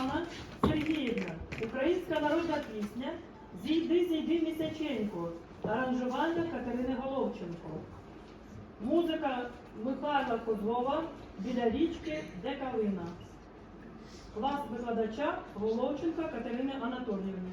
Світлана Сергіївна, українська народна пісня Зійди, зійди місяченько, аранжування Катерини Головченко. Музика Михайла Козлова біля річки Декалина. Клас викладача Головченка Катерини Анатоліївни.